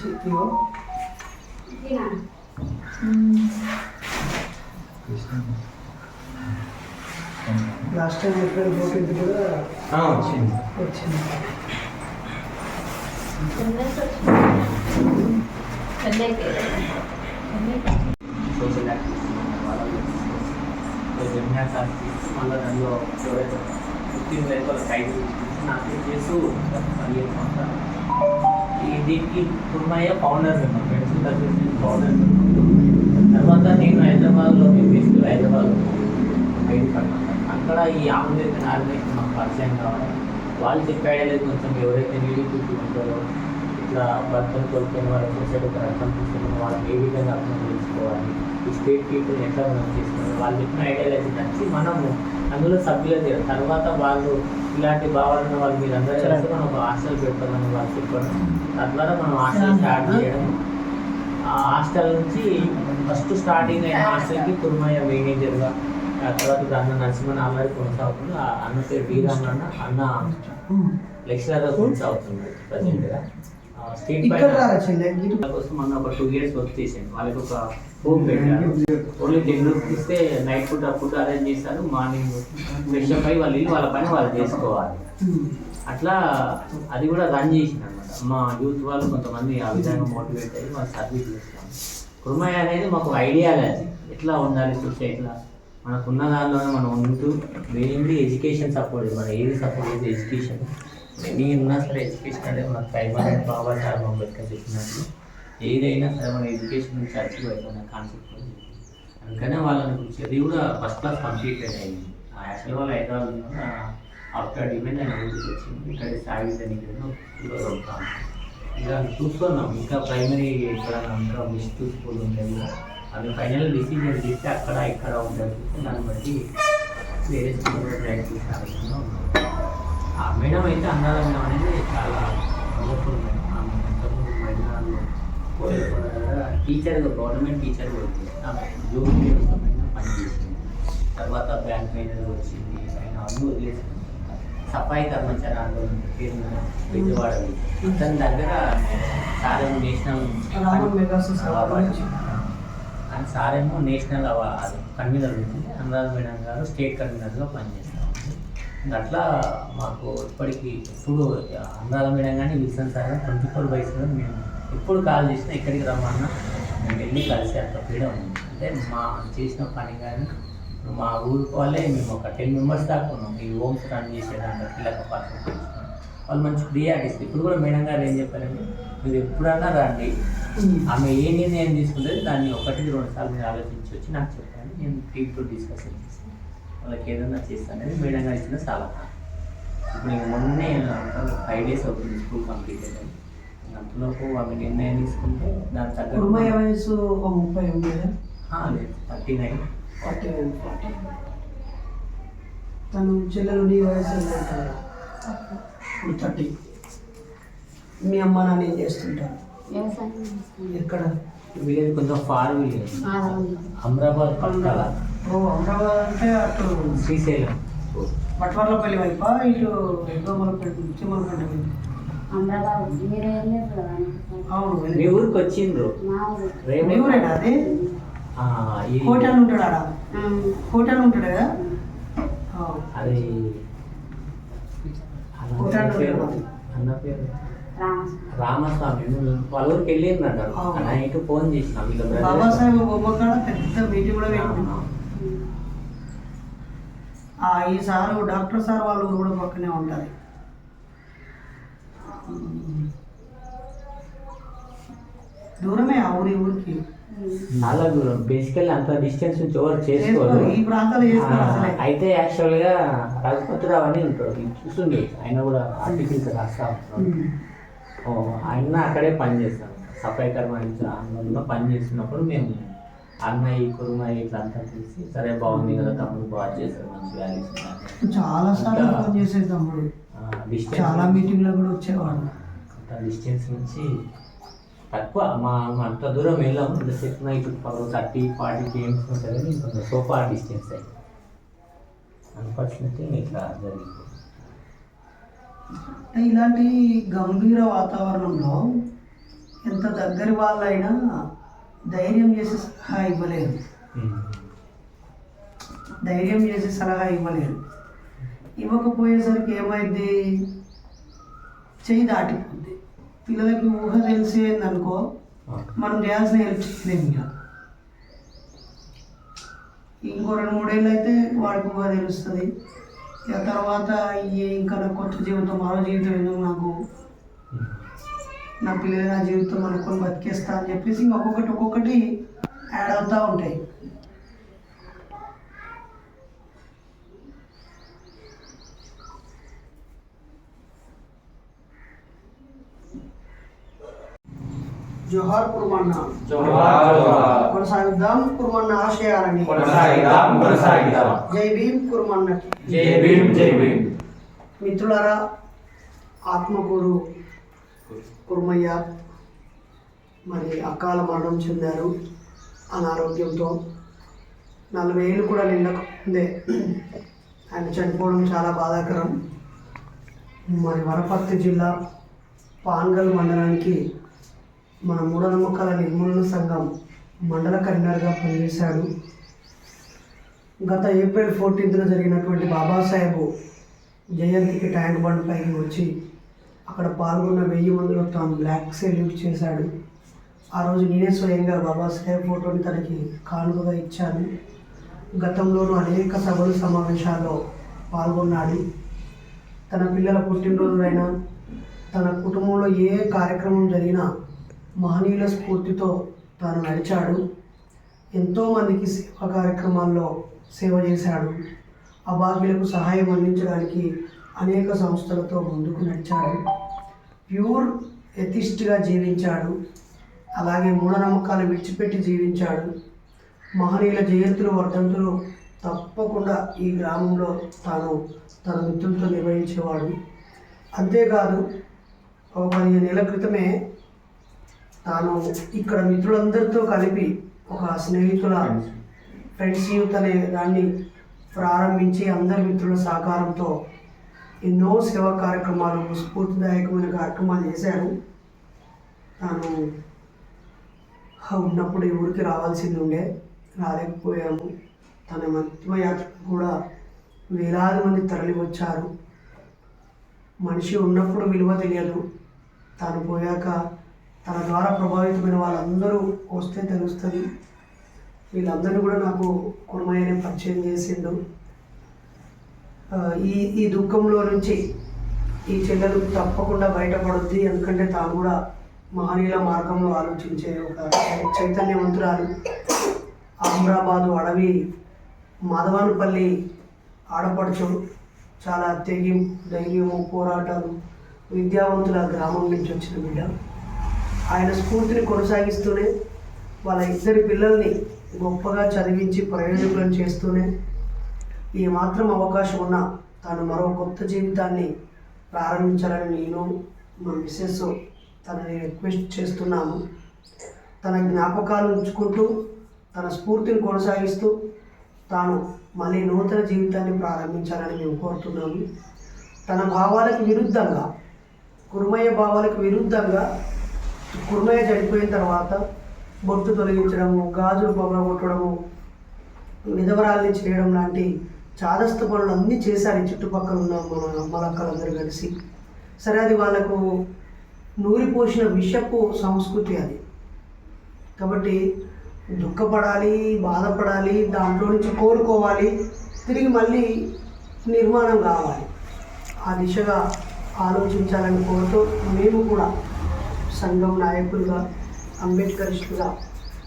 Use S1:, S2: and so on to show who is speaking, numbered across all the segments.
S1: ఇగో last time ఎక్కడ పోటీ కూడా
S2: వచ్చింది
S1: వచ్చింది
S2: సోషల్ యాక్టివిటీస్ జమ్యాస్ యాక్టివిటీస్ మళ్ళీ దానిలో ఎవరైతే ఫిఫ్టీన్ లైఫ్ వాళ్ళ ఖైదు నాకు చేస్తూ పదిహేను సంవత్సరాలు దీనికి తుమ్మయ్య ఫౌండర్ మా ఫ్రెండ్స్ అసోసియేషన్ ఫౌండర్ తర్వాత నేను హైదరాబాద్లో మేము బేసిక్ హైదరాబాద్లో ఐదు అక్కడ ఈ ఆంధ్రప్రదేశ్ ఆర్గనైజేషన్ మాకు పరిచయం కావాలి. వాళ్ళు చెప్పాడే కొంచెం ఎవరైతే నీళ్ళు పీపుల్ ఉంటారో ఇట్లా భర్తను కోల్పోయిన వాళ్ళు సొసైటీ ఒక తీసుకున్న తీసుకుని వాళ్ళని ఏ విధంగా అర్థం చేసుకోవాలి ఈ స్టేట్ పీపుల్ ఎట్లా మనం చేసుకోవాలి వాళ్ళు చెప్పిన ఐడియాలజీ నచ్చి మనము అందులో సభ్యులు తర్వాత వాళ్ళు ఇలాంటి భావాలను వాళ్ళు మీరు అందరూ కలిసి మనం ఒక హాస్టల్ పెడతామని వాళ్ళు చెప్పడం తద్వారా మనం హాస్టల్ స్టార్ట్ చేయడం. ఆ హాస్టల్ నుంచి ఫస్ట్ స్టార్టింగ్ అయిన హాస్టల్కి కుర్మయ్య మేనేజర్గా ఆ తర్వాత అన్న నరసింహన్ ఆల్రెడీ కొనసాగుతుంది. ఆ అన్న పేరు వీరన్న అన్న అన్న లెక్చరర్గా కొనసాగుతుంది ప్రజెంట్గా. స్టేట్ కోసం మొన్న ఒక టూ ఇయర్స్ వర్క్ చేశాను వాళ్ళకి ఒక హోమ్ పెట్టారు. ఓన్లీ టెన్ రూపీస్ ఇస్తే నైట్ ఫుడ్ ఫుడ్ అరేంజ్ చేశారు. మార్నింగ్ ఫ్రెష్ అప్ అయ్యి వాళ్ళు ఇల్లు వాళ్ళ పని వాళ్ళు చేసుకోవాలి. అట్లా అది కూడా రన్ చేసింది అనమాట మా యూత్ వాళ్ళు కొంతమంది ఆ విధంగా మోటివేట్ అయ్యి వాళ్ళు సర్వీస్ చేస్తాం కుర్మయ్య అనేది మాకు ఐడియాలజీ ఎట్లా ఉండాలి సొసైటీలో మనకున్న దానిలోనే మనం ఉంటూ మెయిన్లీ ఎడ్యుకేషన్ సపోర్ట్ మన ఏది సపోర్ట్ చేసి ఎడ్యుకేషన్ ఎన్ని ఉన్నా సరే ఎడ్యుకేషన్ అనేది మనకు ప్రైమరీ బాబా సార్ అంబేద్కర్ చెప్పినట్టు. ఏదైనా సరే మన ఎడ్యుకేషన్ నుంచి అచీవ్ అయిపోయిన కాన్సెప్ట్ అందుకనే వాళ్ళని గురించి కూడా ఫస్ట్ క్లాస్ కంప్లీట్ అయింది యాక్చువల్ వాళ్ళు హైదరాబాద్ ఆఫ్టర్ డిమాండ్ నేను ఊరికి వచ్చింది. ఇక్కడ సాగి ఉంటాం ఇక చూస్తున్నాం. ఇంకా ప్రైమరీ ఇక్కడ ఇంకా మిస్ట్ స్కూల్ ఉంటాయి అది ఫైనల్ డిసిజన్ చేస్తే అక్కడ ఇక్కడ ఉంటుంది దాన్ని బట్టి వేరే స్కూల్ ప్రయత్నించి ఆ మేడం అయితే అన్నదమ్మ మేడం అనేది చాలా వండర్ఫుల్ మేడం ఆమె ఇంతకుముందు మైదానాల్లో టీచర్గా గవర్నమెంట్ టీచర్ వచ్చింది జూన్ పనిచేసింది తర్వాత బ్యాంక్ మేనేజర్ వచ్చింది ఆయన అన్ని వదిలేసింది సఫాయి కర్మచారి ఆందోళన పేరు విజయవాడ అతని దగ్గర సారేమో నేషనల్ అండ్ సారేమో నేషనల్ అవార్డు కన్వీనర్ ఉంది అనురాధ మేడం గారు స్టేట్ కన్వీనర్గా పనిచేస్తాం అట్లా మాకు ఇప్పటికి ఎప్పుడు అనురాధ మేడం కానీ Wilson sir twenty four by seven మేము ఎప్పుడు కాల్ చేసినా ఇక్కడికి రమ్మన్నా మేము వెళ్ళి కలిసి అంత ఫ్రీడమ్ ఉంది. అంటే మా చేసిన పని కానీ ఇప్పుడు మా ఊరికి వాళ్ళే మేము ఒక టెన్ మెంబర్స్ దాకా ఉన్నాం. ఈ హోమ్స్ రన్ చేసేదాంట్లో పిల్లక పాత్ర వాళ్ళు మంచి ప్రియారిటీస్ ఇప్పుడు కూడా మేడం గారు ఏం చెప్పారంటే మీరు ఎప్పుడన్నా రండి. ఆమె ఏ నిర్ణయం తీసుకుంటే దాన్ని ఒకటి రెండు సార్లు మీరు ఆలోచించి వచ్చి నాకు చెప్పండి. నేను టీంతో డిస్కషన్ చేసి వాళ్ళకి ఏదన్నా చేస్తానని మేడం గారు ఇచ్చిన సలహా. ఇప్పుడు ఇంక మొన్నే ఫైవ్ డేస్ అవుతుంది స్కూల్ కంప్లీట్ అయ్యాను అంతలోపు ఆమె నిర్ణయం తీసుకుంటే దాని తగ్గ
S1: వయసు ఒక ముప్పై ఉండేదా
S2: లేదు thirty nine.
S1: Forty nine forty. తను చెల్లెలు నీ వయసు ఉంటారు ఇప్పుడు థర్టీ. మీ అమ్మ నాన్న ఏం చేస్తుంటారు. ఎక్కడ?
S2: విలేజ్ కొంచెం ఫార్ విలేజ్. అమరాబాద్ పక్కల
S1: ఓ అమరాబాద్ అంటే అటు
S2: శ్రీశైలం.
S1: బట్వర్లపల్లి వైపా? ఇటు దోమలపేట చిమ్మలపేట
S2: మీ ఊరికి వచ్చిండ్రు?
S3: మా
S1: ఊరేనా అది? కోటాను ఉంటాడు ఆడ
S3: ఆ,
S1: కోటాను ఉంటాడు? కదా ఆ.
S2: అది
S1: ఉంటాడు.
S2: అన్న పేరు.
S3: రామస్వామి.
S2: వాళ్ళ ఊరికి వెళ్ళిందంట.
S1: అవును.
S2: నైట్ ఫోన్ చేసిన వీళ్ళ brother.
S1: బాబాసాహెబ్ బొమ్మ కాడ పెద్ద మీటింగ్ కూడా
S2: ఆ
S1: ఈ సారు డాక్టర్ సార్ వాళ్ళు ఊరు కూడా పక్కనే ఉంటుంది. దూరమే ఆ ఊరి ఊరికి.
S2: చాలా దూరం. బేసికల్లీ అంత డిస్టెన్స్ నుంచి ఎవరు చేసుకోరు.
S1: చేసుకోరు. ఈ ప్రాంతాల్లో చేసుకోరు అసలే.
S2: అయితే యాక్చువల్గా రఘుపతిరావు అని ఉంటాడు. ఇది చూస్తుండే. ఆయన కూడా ఆర్టికల్స్ రాస్తా ఉంటాడు. ఓ, ఆయన అక్కడే పని చేస్తాను సఫాయి కర్మచారి ఆందోళనలో పని చేస్తున్నప్పుడు మేము అన్నయ్య కురుమయ్య ఇట్లా అంతా చూసి సరే బాగుంది కదా తమ్ముడు బాగా చేశారు మంచి వాల్యూస్
S1: చాలా సార్లు ఫోన్ చేసేది తమ్ముడు. చాలా మీటింగ్లో కూడా వచ్చేవాడు
S2: అంత డిస్టెన్స్ నుంచి తక్కువ. మా అంత దూరం వెళ్ళాము. ఇంత చెప్పిన ఇప్పుడు థర్టీ ఫార్టీ కేఎమ్స్ ఉంటుంది కానీ కొంచెం సోఫా డిస్టెన్స్ అయ్యి అన్ఫార్చునేట్లీ ఇట్లా జరిగింది.
S1: ఇలాంటి గంభీర వాతావరణంలో ఎంత దగ్గరి వాళ్ళైనా ధైర్యం చేసి సలహా ఇవ్వలేరు ధైర్యం చేసి సలహా ఇవ్వలేరు ఇవ్వకపోయేసరికి ఏమైంది? చెయ్యి దాటిపోద్ది పిల్లలకి ఊహ తెలిసేందనుకో మనం చేయాల్సిన హెల్ప్ చేయలేము ఇంకా ఇంకో రెండు మూడేళ్ళు అయితే వాడికి ఊహ తెలుస్తుంది. ఇక తర్వాత ఇంకా కొత్త జీవితం మరో జీవితం ఎందుకు నాకు? నా పిల్లలు నా జీవితం అనుకొని బతికేస్తా అని చెప్పేసి ఇంకొకటి ఒక్కొక్కటి యాడ్ అవుతూ ఉంటాయి. జోహార్ కుర్మన్న.
S4: జోహార్ జోహార్
S1: కొనసాగిద్దాం కుర్మన్న ఆశయాలని.
S4: కొనసాగిద్దాం కొనసాగిద్దాం.
S1: జై భీమ్ కుర్మన్నకి.
S4: జై భీమ్ జై భీమ్.
S1: మిత్రులారా ఆత్మకూరు కుర్మయ్య మరి అకాల మరణం చెందారు అనారోగ్యంతో. నలభై ఏళ్ళు కూడా నిండక ముందే ఆయన చనిపోవడం చాలా బాధాకరం. మరి వనపర్తి జిల్లా పాన్గల్ మండలానికి మన మూఢనమ్మకాల నిర్మూలన సంఘం మండల కన్వీనర్గా పనిచేశాడు గత ఏప్రిల్ ఫోర్టీన్త్న జరిగినటువంటి బాబాసాహెబ్ జయంతికి ట్యాంక్ బండ్ పైకి వచ్చి అక్కడ పాల్గొన్న వెయ్యి మందిలో తాను బ్లాక్ సెల్యూట్ చేశాడు. ఆ రోజు నేనే స్వయంగా బాబాసాహెబ్ ఫోటోని తనకి కానుకగా ఇచ్చాను. గతంలోనూ అనేక సభలు సమావేశాల్లో పాల్గొన్నాడు. తన పిల్లల పుట్టినరోజులైనా తన కుటుంబంలో ఏ కార్యక్రమం జరిగినా మహనీయుల స్ఫూర్తితో తాను నడిచాడు. ఎంతోమందికి సేవా కార్యక్రమాల్లో సేవ చేశాడు. అభాగ్యులకు సహాయం అందించడానికి అనేక సంస్థలతో ముందుకు నడిచాడు. ప్యూర్ ఎథిస్ట్గా జీవించాడు. అలాగే మూఢనమ్మకాలు విడిచిపెట్టి జీవించాడు. మహనీయుల జయంతులు వర్ధంతులు తప్పకుండా ఈ గ్రామంలో తాను తన మిత్రులతో నిర్వహించేవాడు. అంతేకాదు ఒక పదిహేను నెలల క్రితమే తాను ఇక్కడ మిత్రులందరితో కలిపి ఒక స్నేహితుల ఫ్రెండ్స్ యూత్ అనే దాన్ని ప్రారంభించి అందరి మిత్రుల సహకారంతో ఎన్నో సేవా కార్యక్రమాలు స్ఫూర్తిదాయకమైన కార్యక్రమాలు చేశారు. తాను ఉన్నప్పుడు ఈ ఊరికి రావాల్సింది ఉండే రాలేకపోయాము. తన యాత్ర కూడా వేలాది మంది తరలి వచ్చారు మనిషి ఉన్నప్పుడు విలువ తెలియదు. తాను పోయాక తన ద్వారా ప్రభావితమైన వాళ్ళందరూ వస్తే తెలుస్తుంది. వీళ్ళందరినీ కూడా నాకు కుర్మయ్యనే పరిచయం చేసిండు. ఈ ఈ దుఃఖంలో నుంచి ఈ చెల్లెలు తప్పకుండా బయటపడుద్ది ఎందుకంటే తాను కూడా మహనీయుల మార్గంలో ఆలోచించే ఒక చైతన్యవంతురాలు. అహ్మరాబాదు అడవి మాధవానుపల్లి ఆడపడుచు చాలా తెగి ధైర్యము పోరాటాలు విద్యావంతుల గ్రామం నుంచి వచ్చిన బిడ్డ. ఆయన స్ఫూర్తిని కొనసాగిస్తూనే వాళ్ళ ఇద్దరి పిల్లల్ని గొప్పగా చదివించి ప్రయోజకులను చేస్తూనే ఈ మాత్రం అవకాశం ఉన్నా తాను మరో కొత్త జీవితాన్ని ప్రారంభించాలని నేను మా మిస్సెస్ తనని రిక్వెస్ట్ చేస్తున్నాము తన జ్ఞాపకాలు ఉంచుకుంటూ తన స్ఫూర్తిని కొనసాగిస్తూ తాను మళ్ళీ నూతన జీవితాన్ని ప్రారంభించాలని మేము కోరుతున్నాము. తన భావాలకు విరుద్ధంగా కురుమయ్య భావాలకు విరుద్ధంగా కుర్మయ్య చనిపోయిన తర్వాత బొట్టు తొలగించడము గాజులు పొగలగొట్టడము విధవరాల్ని చేయడం లాంటి చాదస్త పనులు అన్నీ చేశారు ఈ చుట్టుపక్కల ఉన్న మన మలక్కలందరూ కలిసి. సరే అది వాళ్ళకు నూరిపోసిన విషపు సంస్కృతి అది. కాబట్టి దుఃఖపడాలి బాధపడాలి దాంట్లో నుంచి కోరుకోవాలి తిరిగి మళ్ళీ నిర్మాణం కావాలి. ఆ దిశగా ఆలోచించాలని కోరుతూ మేము కూడా సంఘం నాయకులుగా అంబేద్కరిస్టుగా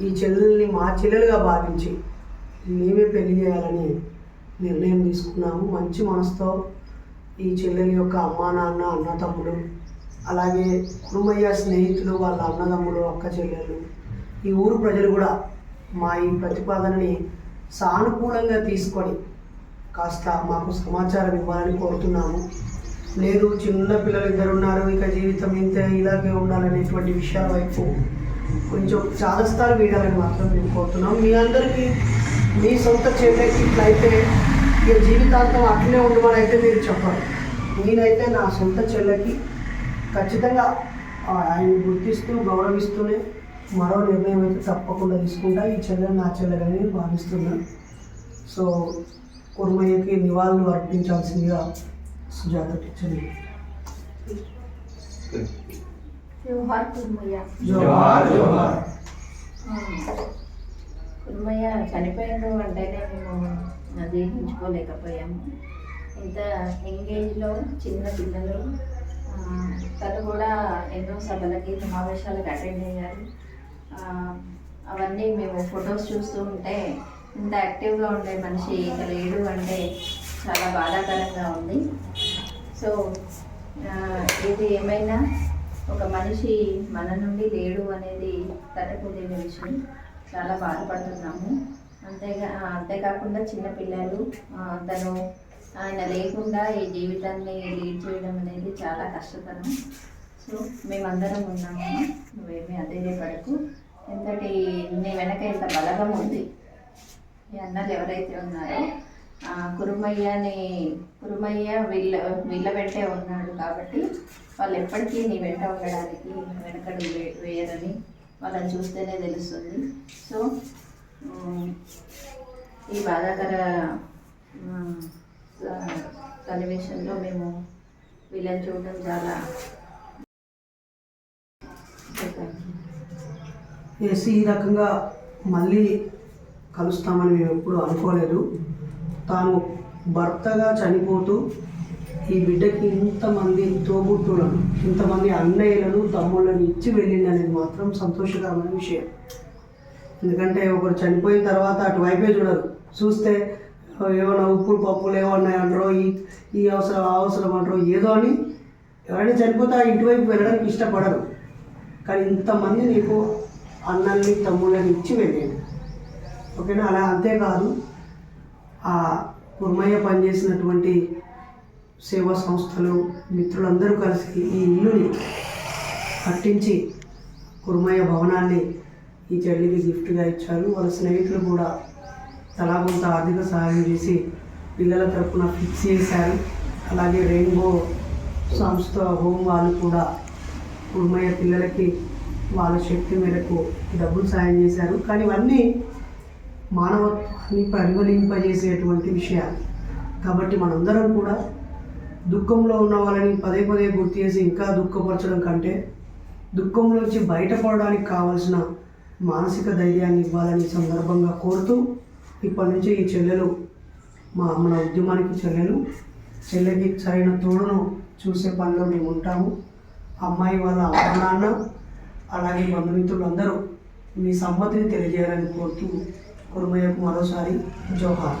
S1: ఈ చెల్లెల్ని మా చెల్లెలుగా భావించి మేమే పెళ్ళి చేయాలని నిర్ణయం తీసుకున్నాము. మంచి మనసుతో ఈ చెల్లెలి యొక్క అమ్మా నాన్న అన్న తమ్ముడు అలాగే కుటుంబయ్య స్నేహితులు వాళ్ళ అన్నదమ్ములు అక్క చెల్లెలు ఈ ఊరు ప్రజలు కూడా మా ఈ ప్రతిపాదనని సానుకూలంగా తీసుకొని కాస్త మాకు సమాచారం ఇవ్వాలని కోరుతున్నాము. లేదు చిన్న పిల్లలు ఇద్దరు ఉన్నారు ఇక జీవితం ఇంత ఇలాగే ఉండాలనేటువంటి విషయాల వైపు కొంచెం చాలా స్థాయి వేయాలని మాత్రం మేము కోరుతున్నాం. మీ అందరికీ మీ సొంత చెల్లెకి ఇట్లయితే ఇక జీవితాంతం అట్లనే ఉండమని అయితే మీరు చెప్పాలి నేనైతే నా సొంత చెల్లెకి ఖచ్చితంగా ఆయన గుర్తిస్తూ గౌరవిస్తూనే మరో నిర్ణయం అయితే తప్పకుండా తీసుకుంటా ఈ చెల్లె నా చెల్లెలని భావిస్తున్నాను సో కుర్మయ్యకి నివాళులు అర్పించాల్సిందిగా సుజాత టీచర్
S3: జోహార్ కుర్మయ్య.
S4: జోహార్ జోహార్.
S3: కుర్మయ్య చనిపోయాడు అంటేనే మేము జీర్ణించుకోలేకపోయాము ఇంత ఎంగేజ్లో చిన్న పిల్లలు. తను కూడా ఎన్నో సభలకి సమావేశాలకు అటెండ్ అయ్యారు. అవన్నీ మేము ఫొటోస్ చూస్తూ ఉంటే ఇంత యాక్టివ్గా ఉండే మనిషి లేడు అంటే చాలా బాధాకరంగా ఉంది. సో ఇది ఏమైనా ఒక మనిషి మన నుండి లేడు అనేది తనకు విషయం. చాలా బాధపడుతున్నాము. అంతేగా అంతేకాకుండా చిన్నపిల్లలు తను ఆయన లేకుండా ఈ జీవితాన్ని లీడ్ చేయడం అనేది చాలా కష్టతరం. సో మేమందరం ఉన్నాము. నువ్వేమీ అధైర్యపడకు. ఎంతటి నీ వెనక ఇంత బలగం ఉంది. ఈ అన్నలు ఎవరైతే ఉన్నారో కురుమయ్యని కురుమయ్య వీళ్ళ వీళ్ళ వెంటే ఉన్నాడు కాబట్టి వాళ్ళు ఎప్పటికీ నీ వెంట ఉండడానికి వెనకడు వే- వేయరని వాళ్ళని చూస్తేనే తెలుస్తుంది. సో ఈ బాధాకర స- సన్నివేశంలో మేము వీళ్ళని చూడడం చాలా
S1: ఈ రకంగా మళ్ళీ కలుస్తామని మేము ఎప్పుడు అనుకోలేదు. తాను భర్తగా చనిపోతూ ఈ బిడ్డకి ఇంతమంది తోబుట్టులను ఇంతమంది అన్నయ్యలను తమ్ముళ్ళని ఇచ్చి వెళ్ళింది అనేది మాత్రం సంతోషకరమైన విషయం. ఎందుకంటే ఒకరు చనిపోయిన తర్వాత అటువైపే చూడరు. చూస్తే ఏమైనా ఉప్పులు పప్పులు ఏమన్నా అంటారో ఈ ఈ అవసరం ఆ అవసరం అంటారో ఏదో అని ఎవరైనా చనిపోతే ఆ ఇంటివైపు వెళ్ళడానికి ఇష్టపడరు. కానీ ఇంతమంది నీకు అన్నల్ని తమ్ముళ్ళని ఇచ్చి వెళ్ళేది. ఓకేనా? అలా అంతేకాదు ఆ కుర్మయ్య పనిచేసినటువంటి సేవా సంస్థలు మిత్రులందరూ కలిసి ఈ ఇల్లుని కట్టించి కుర్మయ్య భవనాన్ని ఈ చెల్లికి గిఫ్ట్గా ఇచ్చారు. వాళ్ళ స్నేహితులు కూడా తలా కొంత ఆర్థిక సహాయం చేసి పిల్లల తరఫున ఫిక్స్ చేశారు. అలాగే రెయిన్బో సంస్థ హోమ్ వాళ్ళు కూడా కుర్మయ్య పిల్లలకి వాళ్ళ శక్తి మేరకు డబ్బులు సాయం చేశారు. కానీ ఇవన్నీ మానవత్వాన్ని పరిగణింపజేసేటువంటి విషయాలు. కాబట్టి మనందరం కూడా దుఃఖంలో ఉన్న వాళ్ళని పదే పదే గుర్తు చేసి ఇంకా దుఃఖపరచడం కంటే దుఃఖంలోంచి బయటపడడానికి కావాల్సిన మానసిక ధైర్యాన్ని ఇవ్వాలని సందర్భంగా కోరుతూ ఇప్పటి నుంచి ఈ చెల్లెలు మా మన ఉద్యమానికి చెల్లెలు. చెల్లెకి సరైన తోడును చూసే పనిలో మేము ఉంటాము. అమ్మాయి వాళ్ళ అమ్మ నాన్న అలాగే బంధుమిత్రులందరూ మీ సమ్మతిని తెలియజేయాలని కోరుతూ కురుమయ్యకు మరోసారి జోహార్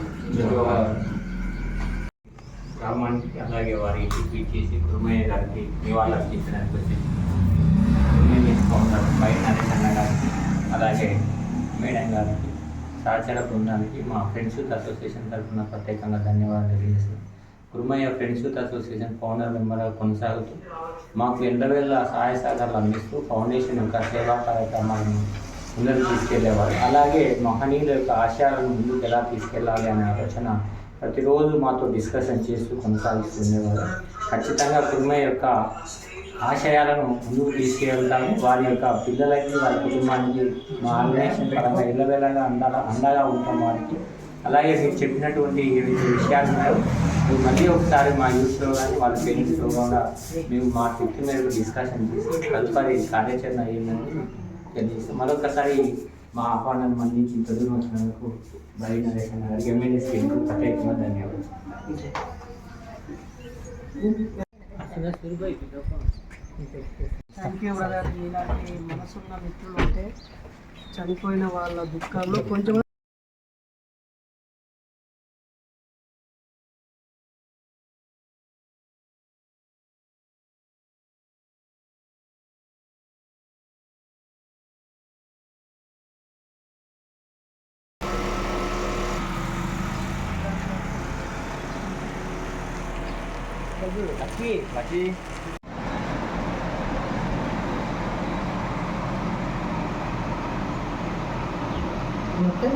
S2: గ్రామానికి అలాగే వారి ఇంటికి చేసి కురుమయ్య గారికి నివాళులు అర్పించడానికి వచ్చింది యూనియన్ ఫౌండర్ పై నరేష్ అన్న గారికి అలాగే మేడం గారికి సహచర బృందానికి మా ఫ్రెండ్స్ యూత్ అసోసియేషన్ తరఫున ప్రత్యేకంగా ధన్యవాదాలు తెలియజేస్తున్నాం Kurumaiah friends youth association founder మెంబర్గా కొనసాగుతూ మాకు ఎండవేళ్ళ సహాయ సహకారాలు అందిస్తూ ఫౌండేషన్ యొక్క సేవా కార్యక్రమాలను ముందుకు తీసుకెళ్ళేవారు. అలాగే మహనీయుల యొక్క ఆశయాలను ముందుకు ఎలా తీసుకెళ్ళాలి అనే ఆలోచన ప్రతిరోజు మాతో డిస్కషన్ చేస్తూ కొనసాగిస్తుండేవారు ఖచ్చితంగా కుటుంబ యొక్క ఆశయాలను ముందుకు తీసుకెళ్తాము. వారి యొక్క పిల్లలకి వారి కుటుంబానికి మా ఆర్గనైజేషన్ పరంగా ఇళ్ళవేళగా అండగా అండగా ఉంటాం వారికి. అలాగే మీరు చెప్పినటువంటి ఏవైతే విషయాలు ఉన్నాయో మీరు మళ్ళీ ఒకసారి మా యూత్లో కానీ వాళ్ళ పేరెంట్స్లో కూడా మేము మా శక్తి మేరకు డిస్కషన్ చేసి తదుపరి కార్యాచరణ ఏంటంటే మరొకసారి మా ఆహ్వానాన్ని మన్నించి తొలి వచ్చినందుకు బయట నరేషన్ ఎమ్మెల్యే ప్రత్యేకంగా ధన్యవాదాలు.
S1: థ్యాంక్ యూ బ్రదర్ ఇలాంటి మనసున్న మిత్రులు ఉంటే చనిపోయిన వాళ్ళ దుఃఖాల్లో కొంచెం అంటే